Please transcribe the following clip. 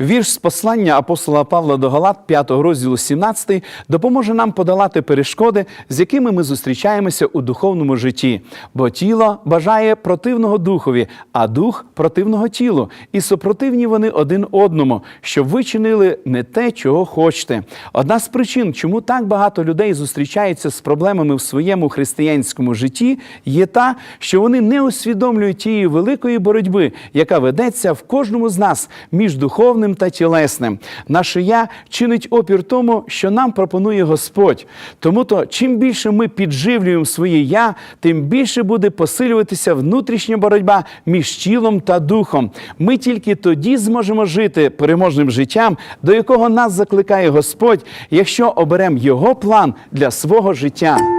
Вірш з послання апостола Павла до Галат, 5 розділу 17, допоможе нам подолати перешкоди, з якими ми зустрічаємося у духовному житті. Бо тіло бажає противного духові, а дух противного тілу. І супротивні вони один одному, щоб ви чинили не те, чого хочете. Одна з причин, чому так багато людей зустрічаються з проблемами в своєму християнському житті, є та, що вони не усвідомлюють тієї великої боротьби, яка ведеться в кожному з нас між духовним та тілесним. Наше я чинить опір тому, що нам пропонує Господь. Тому то, чим більше ми підживлюємо своє я, тим більше буде посилюватися внутрішня боротьба між тілом та духом. Ми тільки тоді зможемо жити переможним життям, до якого нас закликає Господь, якщо оберемо його план для свого життя.